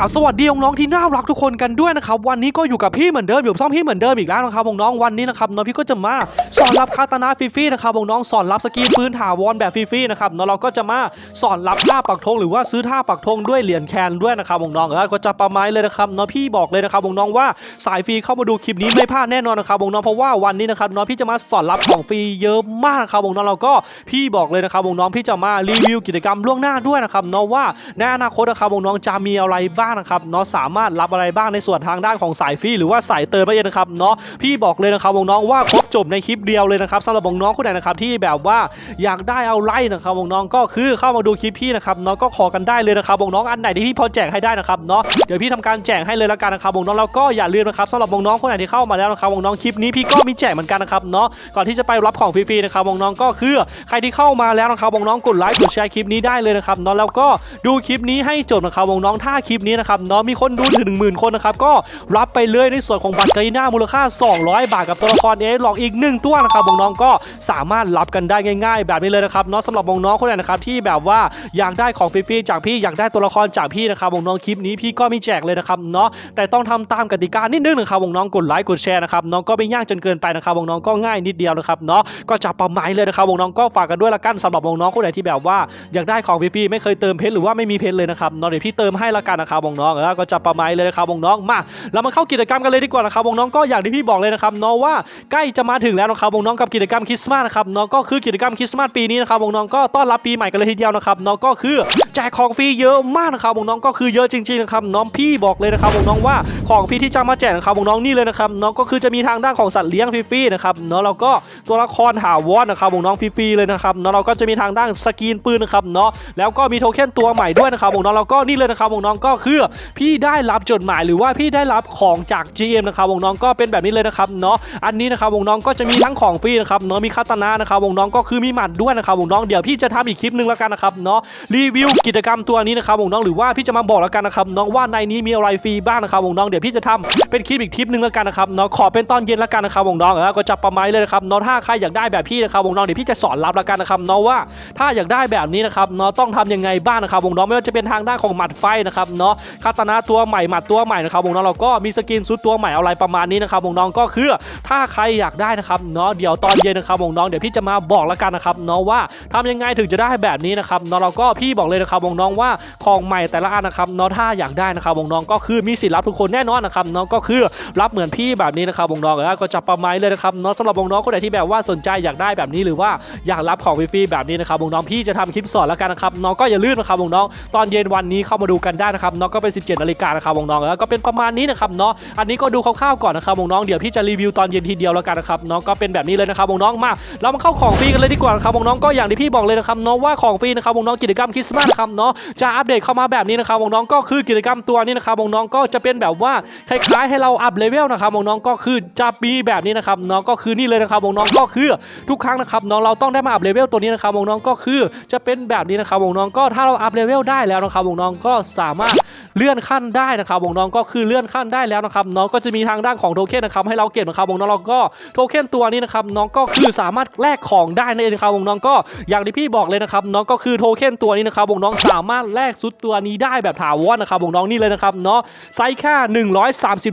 ราบสวัสดีน้องๆที่น่ารักทุกคนกันด้วยนะครับวันนี้ก็อยู่กับพี่เหมือนเดิมอยู่กับช่องพี่เหมือนเดิมอีกแล้วนะครับน้องๆวันนี้นะครับน้องพี่ก็จะมาสอนรับคาตานาฟรีๆนะครับน้องๆสอนรับสกีปืนถาวรแบบฟรีๆนะครับน้องเราก็จะมาสอนรับท่าปักธงหรือว่าซื้อท่าปักธงด้วยเหรียญแคนด้วยนะครับน้องๆแล้วก็จะประมาณเลยนะครับน้องพี่บอกเลยนะครับน้องๆว่าสายฟรีเข้ามาดูคลิปนี้ไม่พลาดแน่นอนนะครับน้องๆเพราะว่าวันนี้นะครับน้องพี่จะมาสอนรับของฟรีเยอะมากครับน้องๆเราก็พี่บอกเลยนะครับน้องๆพี่จะมารีวิวกิจกรรมล่วงหน้าด้วยนะครับน้องว่าในอนาคตนะครับน้องๆจะมีอะไรบ้างนะครับเนาะสามารถรับอะไรบ้างในส่วนทางด้านของสายฟรีหรือว่าสายเติมนั่นเองนะครับเนาะพี่บอกเลยนะครับน้องว่าครบจบในคลิปเดียวเลยนะครับสำหรับน้องคนไหนนะครับที่แบบว่าอยากได้เอาไล่นะครับน้องก็คือเข้ามาดูคลิปพี่นะครับเนาะก็ขอกันได้เลยนะครับน้องอันไหนที่พี่พอแจกให้ได้นะครับเนาะเดี๋ยวพี่ทำการแจกให้เลยละกันนะครับน้องแล้วก็อย่าลืมนะครับสำหรับน้องคนไหนที่เข้ามาแล้วนะครับน้องคลิปนี้พี่ก็มีแจกเหมือนกันนะครับเนาะก่อนที่จะไปรับของฟรีๆนะครับน้องก็คือใครที่เข้ามาแล้วนะครับน้องกดไลค์กดแชร์คลิปนี้ได้เลยนะครับเนาะแล้วก็ดูคลิปนี้ให้จบนะครับน้องถ้าคลิปนี้นะครับเนาะมีคนดูถึง1 0,000 คนนะครับก็รับไปเลยในส่วนของบัตรกาลิน่ามูลค่า 200 บาทกับตัวละครเอหลอกอีก 1 ตัวนะครับน้องๆก็สามารถรับกันได้ง่าย ๆ แบบนี้เลยนะครับเนาะสำหรับน้องๆคนไหนนะครับที่แบบว่าอยากได้ของฟรีๆจากพี่อยากได้ตัวละครจากพี่นะครับน้องคลิปนี้พี่ก็มีแจกเลยนะครับเนาะแต่ต้องทำตามกติกานิดนึงนะครับน้องกดไลค์กดแชร์นะครับน้องก็ไม่ยากจนเกินไปนะครับน้องก็ง่ายนิดเดียวนะครับเนาะก็จะประมาณเลยนะครับน้องก็ฝากกันด้วยละกันสำหรับน้องคนไหนที่แบบว่าอยากได้ของฟรีๆไม่เคยเติมเพชรหรือว่าไม่มีเพชรเลยนะครับเนาะเดี๋ยวพี่เติมให้ละกันนะครับน้องเออก็จะประมาณเลยนะครับวงน้องมาเรามาเข้ากิจกรรมกันเลยดีกว่านะครับวงน้องก็อย่างที่พี่บอกเลยนะครับเนาะว่าใกล้จะมาถึงแล้วนะครับวงน้องกับกิจกรรมคริสต์มาสนะครับเนาะก็คือกิจกรรมคริสต์มาสปีนี้นะครับวงน้องก็ต้อนรับปีใหม่กันเลยทีเดียวนะครับเนาะก็คือแจกของฟรีเยอะมากนะครับน้องก็คือเยอะจริงๆนะครับน้องพี่บอกเลยนะครับน้องว่าของฟรีที่จะมาแจกนะครับน้องนี่เลยนะครับเนาะก็คือจะมีทางด้านของสัตว์เลี้ยงฟรีๆนะครับเนาะแล้วก็ตัวละครถาวรนนะครับน้องฟรีๆเลยนะครับเนาะเราก็จะมีทางด้านสกรีนปืนนะครับเนาะแล้วก็มีโทเค็นตัวใหม่ด้วยนะครับน้องแล้วก็นี่เลยนะครับน้องก็คือพี่ได้รับจดหมายหรือว่าพี่ได้รับของจาก GM นะครับน้องก็เป็นแบบนี้เลยนะครับเนาะอันนี้นะครับน้องก็จะมีทั้งของฟรีนะครับเนาะมีคาตานานะครับน้องก็คือมีหมัดด้วยนะครับน้องเดี๋ยวพี่จะทำอีกคลิปนึงแล้วกันนะครับเนาะรีวิวกิจกรรมตัวนี้นะครับน้องหรือว่าพี่จะมาบอกแล้วกันนะครับน้องว่าในนี้มีอะไรฟรีบ้างนะครับน้องเดี๋ยวพี่จะทำเป็นคลิปอีกคลิปหนึงแล้วกันนะครับเนาะขอเป็นตอนเย็นแล้วกันนะครับน้องแล้วก็จะประมาณเลยนะครับเนาะถ้าใครอยากได้แบบพี่นะครับน้องเดี๋ยวพี่จะสอนรับแล้วกันนะครับเนาะว่าถ้าอยากได้แบบนี้นะครับเนาะต้องทำยังไงบ้างนะครับน้องไม่ว่าจะเป็นทางด้านของหมัดไฟนะครับเนาะคาตานาตัวใหม่หมัดตัวใหม่นะครับน้องเราก็มีสกินซุดตัวใหม่อะไรประมาณนี้นะครับน้องก็คือถ้าใครอยากได้นะครับเนาะเดี๋ยวตอนเย็นนะครับน้องเดี๋ยวพี่จะมาบอกแล้วกันนะครับเนาะว่าทำยังไงถึงจะได้แบบนี้นะครับเนาะเราก็พี่บอกเลยนะครับน้องว่าของใหม่แต่ละอันนะครับเนาะถ้าอยากได้นะครับน้องก็คือมีสิทธิ์รับทุกคนแน่นอนนะครับเนาะก็คือรับเหมือนพี่แบบนี้นะครับน้องแล้วก็จะประมาณเลยนะครับเนาะสำหรับน้องคนไหนที่แบบว่าสนใจอยากได้แบบนี้หรือว่าอยากรับของฟรีๆแบบนี้นะครับน้องพี่จะทำคลิปสอนแล้วกันนะครับน้องก็อย่าลืมนะครับน้องตอนเย็นวันนี้เข้ามาดูกันได้นะครับเนาะก็เป็น 17นาฬิกานะครับน้องแล้วก็เป็นประมาณนี้นะครับเนาะอันนี้ก็ดูคร่าวๆก่อนนะครับน้องเดี๋ยวพี่จะรีวิวตอนเย็นทีเดียวแล้วกันนะครับเนาะก็เป็นแบบนี้เลยนะครับน้องมาเรามาเข้าของฟรีกันเลยดีกว่านะครับน้องก็อย่างที่พี่บอกเลยนะครับเนาะว่าของฟรีนะครับน้องกิจกรรมคริสต์มาสนะครับเนาะจะอัปเดตเข้ามาแบบนี้นะครับน้องก็คือกิจกรรมตัวนี้นะครับน้องก็จะเป็นแบบว่าคล้ายๆให้เราอัพเลเวลนะครับน้องก็คือจะมีแบบนี้นะครับเนาะก็คือนี่เลยนะครับน้องก็คือทุกครั้งนะครับน้องเราต้องได้มาอัพเลเวลตัวนี้นะครับน้องก็คือจะเป็นแบบนี้นะครับน้องก็ถ้าเราอัพเลเวลได้แล้วนะครับน้องก็สามารถเลื่อนขั้นได้นะครับน้องก็คือเลื่อนขั้นได้แล้วนะครับน้องก็จะมีทางด้านของโทเค็นนะครับให้เราเก็บนะครับน้องเราก็โทเค็นตัวนี้นะครับน้องก็คือสามารถแลกของได้นั่นเองนะครับน้องก็อย่างที่พี่บอกเลยนะครับน้องก็คือโทเค็นตัวนี้นะครับน้องๆสามารถแลกซุดตัวนี้ได้แบบถาวรนะครับวงน้องนี่เลยนะครับเนาะไซส์แค่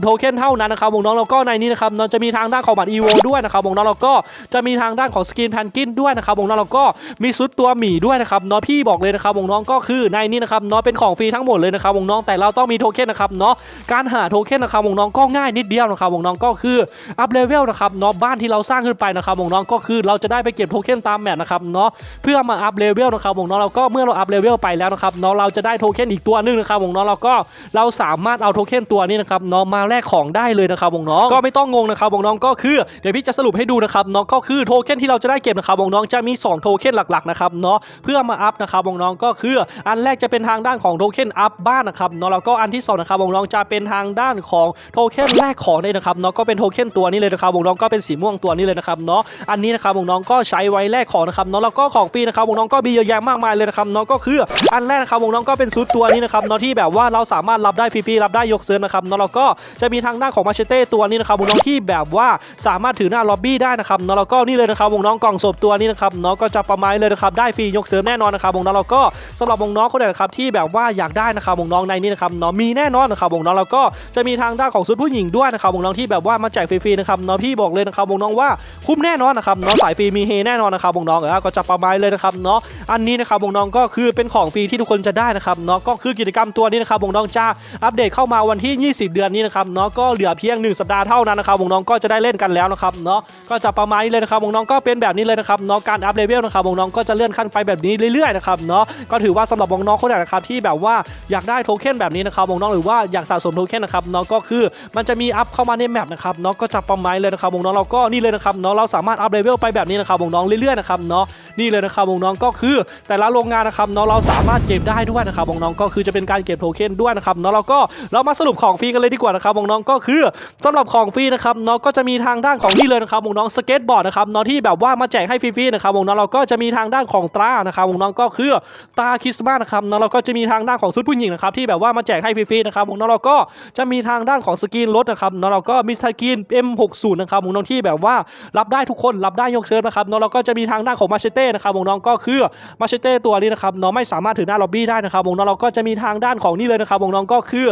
130 โทเค็นเท่านั้นนะครับวงน้องแล้วก็ในนี้นะครับเน้องจะมีทางด้านของบัตรอีโวด้วยนะครับวงน้องแล้วก็จะมีทางด้านของสกินแพนกินด้วยนะครับวงน้องแล้วก็มีซุดตัวหมีด้วยนะครับเนาะพี่บอกเลยนะครับวงน้องก็คือในนี้นะครับเนาะเป็นของฟรีทั้งหมดเลยนะครับวงน้องแต่เราต้องมีโทเค็นนะครับเนาะการหาโทเค็นนะครับวงน้องก็ง่ายนิดเดียวนะครับวงน้องก็คืออัพเลเวลนะครับเนาะบ้านที่เราสร้างขึ้นไปนะครับวงน้องก็คือเราจะได้ไปเก็บโทเค็นตามแมทนะครับเนาะเพื่อมาอัพเลเวลนะครับน้องๆเราก็เมื่อเราอัพเลเวลไปแล้วนะครับเนาะเราจะได้โทเค็นอีกตัวหนึงนะครับน้องเราก็เราสามารถเอาโทเค็นตัวนี้นะครับเนาะมาแลกของได้เลยนะครับน้องก็ไม่ต้องงงนะครับน้องก็คือเดี๋ยวพี่จะสรุปให้ดูนะครับเนาะก็คือโทเค็นที่เราจะได้เก็บนะครับน้องจะมี 2 โทเค็นหลักๆนะครับเนาะเพื่อมาอัพนะครับน้องก็คืออันแรกจะเป็นทางด้านของโทเค็นอัพบ้านนะครับเนาะแล้วก็อันที่สองนะครับน้องจะเป็นทางด้านของโทเค็นแลกของเนี่นะครับเนาะก็เป็นโทเค็นตัวนี้เลยนะครับน้องก็เป็นสีม่วงตัวนี้เลยนะครับเนาะอันนี้นะครับน้องก็ใช้ไว้แลกของนะครับเนาะแล้วก็ของฟรีนะครับน้องก็มีเยอะแยะมากมายเลยนะครับเนาะก็คืออันแรกนะครับวงน้องก็เป็นซูตตัวนี้นะครับเนาะที่แบบว่าเราสามารถรับได้ฟรีๆรับได้ยกเซิร์ฟนะครับเนาะแล้วก็จะมีทางด้านของมาเชเต้ตัวนี้นะครับวงน้องที่แบบว่าสามารถถือหน้าล็อบบี้ได้นะครับเนาะแล้วก็นี่เลยนะครับวงน้องกล่องศพตัวนี้นะครับเนาะก็จะประมาณเลยนะครับได้ฟรียกเซิร์ฟแน่นอนนะครับวงน้องแล้วก็สำหรับวงน้องคนไหนนะครับที่แบบว่าอยากได้นะครับวงน้องในนี้นะครับเนาะมีแน่นอนนะครับวงน้องแล้วก็จะมีทางด้านของชุดผู้หญิงด้วยนะครับวงน้องที่แบบว่ามาแจกฟรีๆนะครับเนาะพี่บอกเลยนะครับวงน้องว่าคุ้มแน่นอนนะครับเนาะสายฟรีมีเฮแน่นอนนะครับวงน้องเออก็จะประมาณเลยนะครับเนาะอันนี้นะครับวงน้องก็คือเป็นของฟรีที่ทุกคนจะได้นะครับเนาะก็คือกิจกรรมตัวนี้นะครับวงน้องจะอัปเดตเข้ามาวันที่ 20 เดือนนี้นะครับเนาะก็เหลือเพียง 1 สัปดาห์เท่านั้นนะครับวงน้องก็จะได้เล่นกันแล้วนะครับเนาะก็จะประมาณนี้เลยนะครับวงน้องก็เป็นแบบนี้เลยนะครับเนาะการอัพเลเวลนะครับวงน้องก็จะเลื่อนขั้นไปแบบนี้เรื่อยๆนะครับเนาะก็ถือว่าสำหรับวงน้องคนไหนนะครับที่แบบว่าอยากได้โทเค็นแบบนี้นะครับวงน้องหรือว่าอยากสะสมโทเค็นนะครับเนาะก็คือมันจะมีอัพเข้ามาในแมปนะครับเนาะก็จะประมาณเลยนะครับวงน้องเราก็นี่เลยนะครับเนาะเราสามารถอัพเลเวลไปแบบนี้นะครับวงน้องเรื่อยๆนะครับเนาะนี่เลยนะครับวงน้องก็คือแต่ละโรงงานนะครับเนาะเราสามารถเก็บได้ด้วยนะครับวงน้องก็คือจะเป็นการเก็บโทเค็นด้วยนะครับเนาะเราก็เรามาสรุปของฟรีกันเลยดีกว่านะครับวงน้องก็คือสำหรับของฟรีนะครับเนาะก็จะมีทางด้านของนี่เลยนะครับวงน้องสเก็ตบอร์ดนะครับเนาะที่แบบว่ามาแจกให้ฟรีๆนะครับวงน้องเราก็จะมีทางด้านของตรานะครับวงน้องก็คือตาคริสต์มาสนะครับเนาะเราก็จะมีทางด้านของชุดผู้หญิงนะครับที่แบบว่ามาแจกให้ฟรีๆนะครับวงน้องเราก็จะมีทางด้านของสกินรถนะครับเนาะเราก็มีสกิน M60 นะครับวงน้องที่แบบว่ารับได้ทุกคนรับได้ยกเซิร์ฟนะครับเนาะเราก็จะมีทางด้านของมาเชเต้นะครับน้องก็คือมาเชเต้ตัวนี้นะครับเนาะไม่สาามารถถือหน้าล็อบบี้ได้นะครับวงน้องเราก็จะมีทางด้านของนี่เลยนะครับวงน้องก็คือ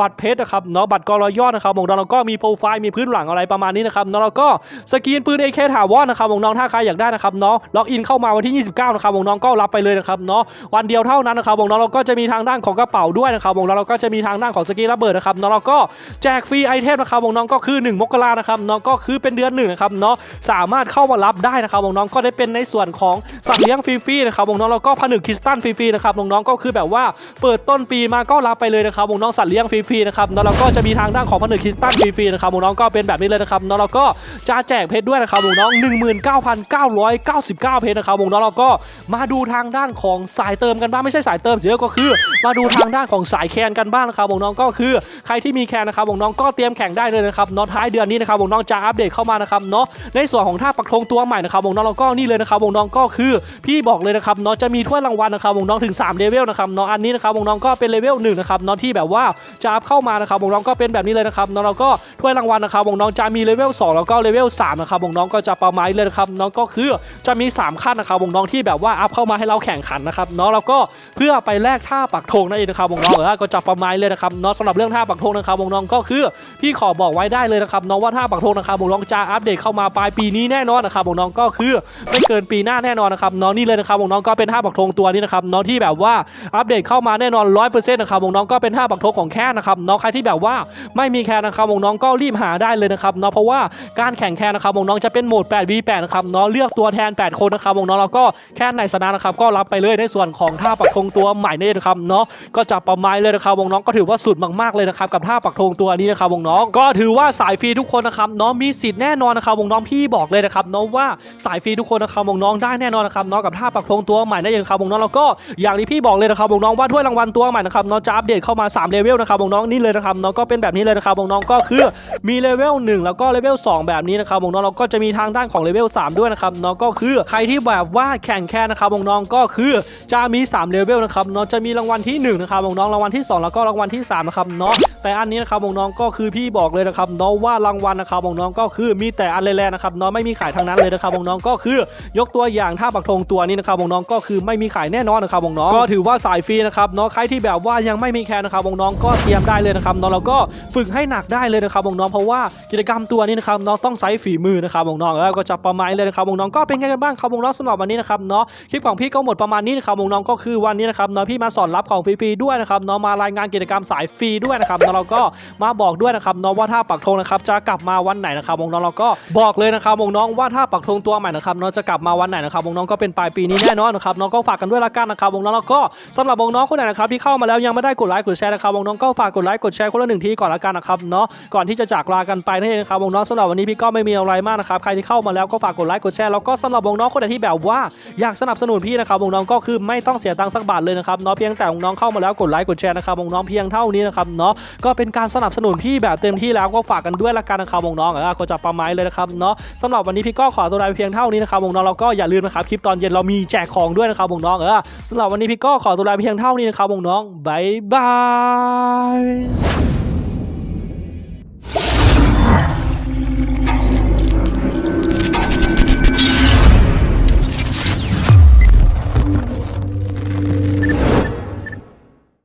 บัตรเพชรนะครับเนาะบัตรกรอยอดนะครับวงน้องเราก็มีโปรไฟล์มีพื้นหลังอะไรประมาณนี้นะครับเนาะแล้วก็สกินปืน AK ถาวรนะครับวงน้องถ้าใครอยากได้นะครับเนาะล็อกอินเข้ามาวันที่ 29นะครับวงน้องก็รับไปเลยนะครับเนาะวันเดียวเท่านั้นนะครับวงน้องเราก็จะมีทางด้านของกระเป๋าด้วยนะครับวงน้องเราก็จะมีทางด้านของสกินระเบิดนะครับเนาะแล้วก็แจกฟรีไอเทมนะครับวงน้องก็คือ 1 มกรานะครับเนาะก็คือเป็นเดือนหนึ่งนะครับเนาะสามารถเข้ามารับได้นะครับวงน้องก็ได้เป็นในส่วนของสัตว์เลี้ยงฟรีๆนะครับวงน้องแล้วก็ผนึกคริสตัลฟรีๆนะครับวงน้องก็คือแบบว่าเปิดต้นปีมาก็รับไปเลยนะครับวงน้องสัตว์เลี้ยงฟรีๆนะครับนาะแล้วก็จะมีทางด้านของผนึกคริสตัลฟรีๆนะครับวงน้องก็เป็นแบบนี้เลยนะครับนาะแล้วก็จะแจกเพชรด้วยนะครับวงน้อง19,999 เพชรนะครับวงน้องเราก็มาดูทางด้านของสายเติมกันบ้างไม่ใช่สายเติมเฉยก็คือ มาดูทางด้านของสายแคนกันบ้างนะครับวงน้องก็คือใครที่มีแคนนะครับวงน้องก็เตรียมแข่งได้เลยนะครับเนาะท้ายเดือนนี้นะครับวงน้องจะอัปเดตเข้ามานะครับเนาะในส่วนของท่าปักธงตัวใหม่นะครับน้องเราก็นี่เลยนะครับน้องก็คือพี่บอกเลยนะครับเนาะจะมีถ้วยรางวัลนะครับน้องถึง3เลเวลนะครับเนาะอันนี้นะครับวงน้องก็เป็นเลเวล1นะครับเนาะที่แบบว่าจะอัพเข้ามานะครับวงน้องก็เป็นแบบนี้เลยนะครับเนาะเราก็ถ้วยรางวัลนะครับวงน้องจะมีเลเวล2แล้วก็เลเวล3นะครับวงน้องก็จะประมาณนี้เลยนะครับเนาะก็คือจะมี 3 ขั้นนะครับวงน้องที่แบบว่าอัพเข้ามาให้เราแข่งขันนะครับเนาะแล้วก็เพื่อไปแลกท่าปักธงนั่นเองนะครับวงน้องเออก็จะประมาณนี้เลยนะครับเนาะสำหรับเรื่องท่าปักธงนะครับวงน้องก็คือพี่ขอบอกไว้ได้เลยนะครับเนาะว่าท่าปักธงนะครับวงน้องจะอัปเดตเข้ามาปลายปีนี้แน่นอนนะครับวงน้องก็คือไม่เกินปีหน้าแน่นอนนะครับเนาะนี่เลยนะครับวงน้องก็เป็นท่าปักธงตัวนี้นะครับเนาะทที่แบบว่าอัปเดตเข้ามาแน่นอน 100%นะครับวงน้องก็เป็นท่าปักธงของแค่นะครับเนาะใครที่แบบว่าไม่มีแค่นะครับวงน้องก็รีบหาได้เลยนะครับเนาะเพราะว่าการแข่งแค่นะครับวงน้องจะเป็นโหมด 8v8 นะครับเนาะเลือกตัวแทน 8 คนนะครับวงน้องเราก็แค่ไหนชนะนะครับก็รับไปเลยในส่วนของท่าปักธงตัวใหม่นี่นะครับเนาะก็จะประมาณเลยนะครับวงน้องก็ถือว่าสุดมากๆเลยนะครับกับท่าปักธงตัวนี้นะครับวงน้องก็ถือว่าสายฟรีทุกคนนะครับเนาะมีสิทธิ์แน่นอนนะครับวงน้องพี่บอกเลยนะครับเนาะว่าสายฟรีทุกคนนะครับวงน้องได้แน่นอนนะครับเนาะกับท่าปักธงตัวใหม่นั่นเองครับวงน้องแล้วก็อย่างที่พี่บอกเลยนะครับวงน้องว่าถ้วยรางวัลตัวใหม่นะครับน้องจะอัปเดตเข้ามา3เลเวลนะครับวงน้องนี่เลยนะครับน้องก็เป็นแบบนี้เลยนะครับวงน้องก็คือมีเลเวล1แล้วก็เลเวล2แบบนี้นะครับวงน้องเราก็จะมีทางด้านของเลเวล3ด้วยนะครับน้องก็คือใครที่แบบว่าแข่งแค่นะครับวงน้องก็คือจะมี3เลเวลนะครับน้องจะมีรางวัลที่1นะครับวงน้องรางวัลที่ 2 แล้วก็รางวัลที่3นะครับน้อง แต่อันนี้นะครับวงน้องก็คือพี่บอกเลยนะครับเนาะว่ารางวัลนะครับวงน้องก็คือมีแต่อันแรกๆนะครับเนาะไม่มีขายทางนั้นเลยนะครับวงน้องก็คือยกตัวอย่างท่าปักธงตัวนี้นะครับวงน้องก็คือไม่มีขายแน่นอนนะครับวงน้องก็ถือว่าสายฟรีนะครับเนาะใครที่แบบว่ายังไม่มีแคนนะครับวงน้องก็เตรียมได้เลยนะครับนาะแล้วก็ฝึกให้หนักได้เลยนะครับวงน้องเพราะว่ากิจกรรมตัวนี้นะครับเนาะต้องใช้ฝีมือนะครับวงน้องแล้วก็จะประมาณเลยนะครับวงน้องก็เป็นไงกันบ้างครับวงน้องสำหรับวันนี้นะครับเนาะคลิปของพี่ก็หมดประมาณนี้นะครับวงน้องก็คือวันนี้นะครับเนาะพี่มาสอนรับของฟรีๆด้วยนะครับเนาะมารายงานกิจกรรมสายฟรีด้วยนะครับเนาะเราก็มาบอกด้วยนะครับเนาะว่าถ้าปักธงนะครับจะกลับมาวันไหนนะครับวงน้องเราก็บอกเลยนะครับวงน้องว่าถ้าปักธงตัวใหม่นะครับเนาะจะกลับมาวันไหนนะครับวงน้องก็เป็นปลายปีนี้แน่นอนนะครับน้องก็ฝากกันด้วยละกันนะครับวงน้องแล้วก็สำหรับวงน้องคนไหนนะครับที่เข้ามาแล้วยังไม่ได้กดไลค์กดแชร์นะครับวงน้องก็ฝากกดไลค์กดแชร์คนละหนึ่งทีก่อนละกันนะครับเนาะก่อนที่จะจากลากันไปนั่นเองนะครับวงน้องสำหรับวันนี้พี่ก็ไม่มีอะไรมากนะครับใครที่เข้ามาแล้วก็ฝากกดไลค์กดแชร์แล้วก็สำหรับวงน้องคนไหนที่แบบว่าอยากสนับสนุนพี่นะครับวงน้องก็คือไม่ต้องเสียตังค์สักบาทเลยนะครับเนาะเพียงแต่วงน้องเข้ามาแล้วกดไลค์กดแชร์นะครับวงน้องเพียงเท่านี้นะครับเนาะก็เป็นการสนับสนุนพี่แบบเต็มที่แล้วก็ฝากกันด้วยละกันนะครับน้องๆเออก็จะประมาณเลยนะครับเนาะสำหรับวันนี้พี่ก็ขอตัวลาไปเพียงเท่านี้นะครับน้องๆแล้วก็อย่าลืมนะครับคลิปตอนเย็นเรามีแจกของด้วยนะครับน้องๆเออสำหรับวันนี้พี่ก็ขอตัวลาไปเพียงเท่านี้นะครับน้องๆบายบาย